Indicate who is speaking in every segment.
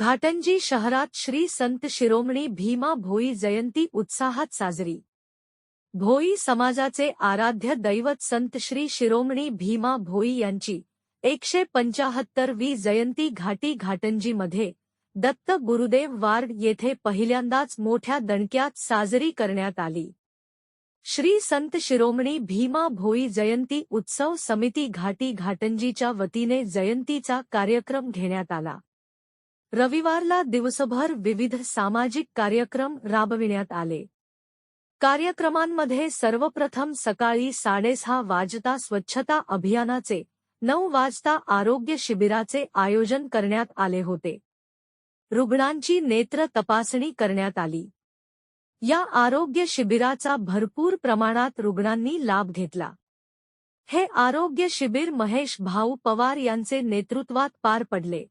Speaker 1: घाटंजी शहरात श्री संत शिरोमणी भीमा भोई जयंती उत्साहात साजरी. भोई समाजाचे आराध्य दैवत संत श्री शिरोमणी भीमा भोई यांची एकशे पंचाहत्तरवी जयंती घाटी घाटंजीमध्ये दत्त गुरुदेव वार्ड येथे पहिल्यांदाच मोठ्या दणक्यात साजरी करण्यात आली. श्री संत शिरोमणी भीमा भोई जयंती उत्सव समिती घाटी घाटंजीच्या वतीने जयंतीचा कार्यक्रम घेण्यात आला. रविवारला दिवसभर विविध सामाजिक कार्यक्रम राबविण्यात आले. कार्यक्रमांमध्ये सर्वप्रथम सकाळी साडेसहा वाजता स्वच्छता अभियानाचे, नऊ वाजता आरोग्य शिबिराचे आयोजन करण्यात आले होते. रुग्णांची नेत्र तपासणी करण्यात आली. या आरोग्य शिबिराचा भरपूर प्रमाणात रुग्णांनी लाभ घेतला. हे आरोग्य शिबिर महेश भाऊ पवार यांचे नेतृत्वात पार पडले.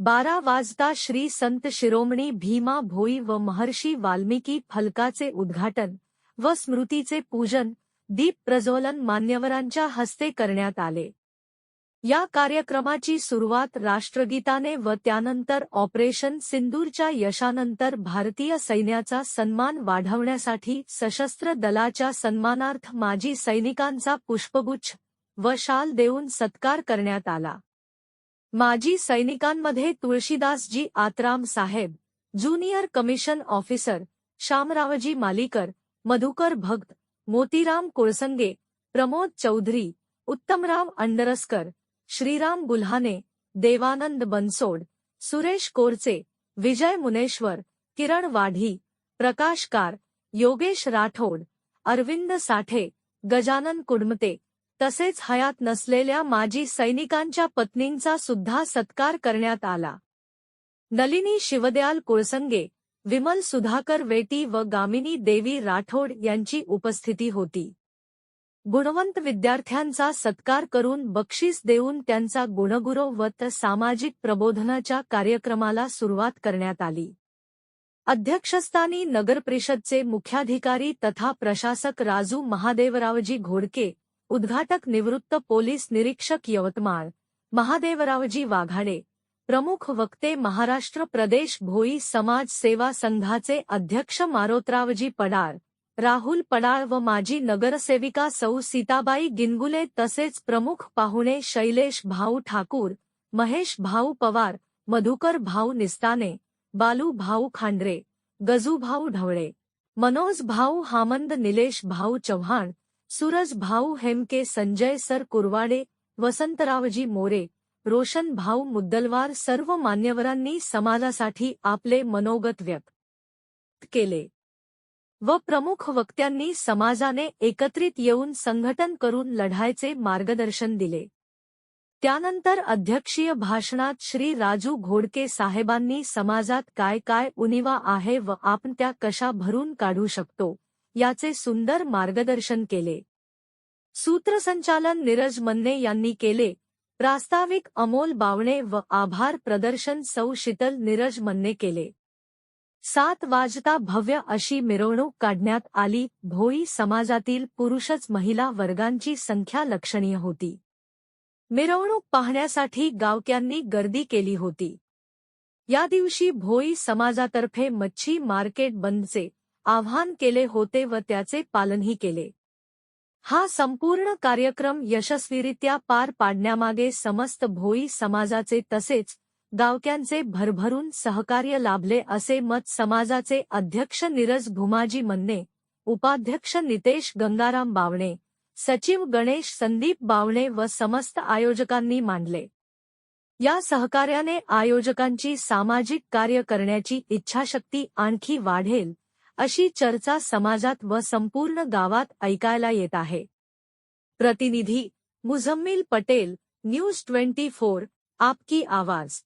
Speaker 1: बारा वाजता श्री संत शिरोमणी भीमा भोई व महर्षी वाल्मिकी फलकाचे उद्घाटन व स्मृतीचे पूजन दीप प्रज्वलन मान्यवरांच्या हस्ते करण्यात आले. या कार्यक्रमाची सुरुवात राष्ट्रगीताने व त्यानंतर ऑपरेशन सिंदूरच्या यशानंतर भारतीय सैन्याचा सन्मान वाढवण्यासाठी सशस्त्र दलाच्या सन्मानार्थ माजी सैनिकांचा पुष्पगुच्छ व शाल देऊन सत्कार करण्यात आला. माजी सैनिकांमध्ये तुळशीदासजी आतराम साहेब, junior commission officer Shamraoji Malikar, Madhukar Bhakt, Motiram Kulsange, Pramod Chaudhari, Uttamrao अंडरस्कर, Shriram Gulhane, Devanand Bansod, Suresh कोरचे, विजय मुनेश्वर, किरण वाढी, प्रकाश कार, योगेश राठोड, अरविंद साठे, गजानन कुडमते तसेच हयात नसलेल्या माजी सैनिकांच्या पत्नींचा सुद्धा सत्कार करण्यात आला. नलिनी शिवदयाल कुळसंगे विमल सुधाकर वेटी व गामिनी देवी राठोड यांची उपस्थिती होती. गुणवंत विद्यार्थ्यांचा सत्कार करून बक्षीस देऊन त्यांचा गुणगुरवत सामाजिक प्रबोधनाच्या कार्यक्रमाला सुरुवात करण्यात आली. अध्यक्षस्थानी नगरपरिषदचे मुख्याधिकारी तथा प्रशासक राजू महादेवरावजी घोडके उद्घाटक निवृत्त पोलीस निरीक्षक यवतमाळ महादेवरावजी वाघाडे प्रमुख वक्ते महाराष्ट्र प्रदेश भोई समाज सेवा संघाचे अध्यक्ष मारोतरावजी पडाळ राहुल पडाळ व माजी नगरसेविका सौ सीताबाई गिनगुले तसेच प्रमुख पाहुणे शैलेश भाऊ ठाकूर महेश भाऊ पवार मधुकर भाऊ निस्ताने बालू भाऊ खांडरे गजू भाऊ ढवळे मनोज भाऊ हामंद निलेश भाऊ चव्हाण सूरज भाऊ हेमके संजय सर कुरवाडे वसंतरावजी मोरे रोशन भाऊ मुद्दलवार सर्व मान्यवरांनी समाजासाठी आपले मनोगत व्यक्त केले व प्रमुख वक्त्यांनी समाजाने एकत्रित येऊन संघटन करून लढायचे मार्गदर्शन दिले. त्यानंतर अध्यक्षीय भाषणात श्री राजू घोडके साहेबांनी समाजात काय काय उनिवा आहे व आपण त्या कशा भरून काढू शकतो? याचे सुंदर मार्गदर्शन केले. सूत्रसंचालन नीरज मन्ने यांनी केले. प्रास्ताविक अमोल बावणे व आभार प्रदर्शन सौ शीतल नीरज मन्ने केले. सात वाजता भव्य अशी मिरवणूक काढण्यात आली. भोई समाजातील पुरुषच महिला वर्गांची संख्या लक्षणीय होती. मिरवणूक पाहण्यासाठी गावक्यांनी गर्दी केली होती. या दिवशी भोई समाजातर्फे मच्छी मार्केट बंदचे आवाहन केले होते व त्याचे पालनही केले. हा संपूर्ण कार्यक्रम यशस्वीरित्या पार पाडण्यामागे समस्त भोई समाजाचे तसेच गावक्यांचे भरभरून सहकार्य लाभले असे मत समाजाचे अध्यक्ष नीरज भुमाजी मन्ने उपाध्यक्ष नितेश गंगाराम बावणे सचिव गणेश संदीप बावणे व समस्त आयोजकांनी मांडले. या सहकार्याने आयोजकांची सामाजिक कार्य करण्याची इच्छाशक्ती आणखी वाढेल अशी चर्चा समाजात व संपूर्ण गावात ऐकायला येत आहे. प्रतिनिधी Muzammil Patel news twenty four आपकी आवाज.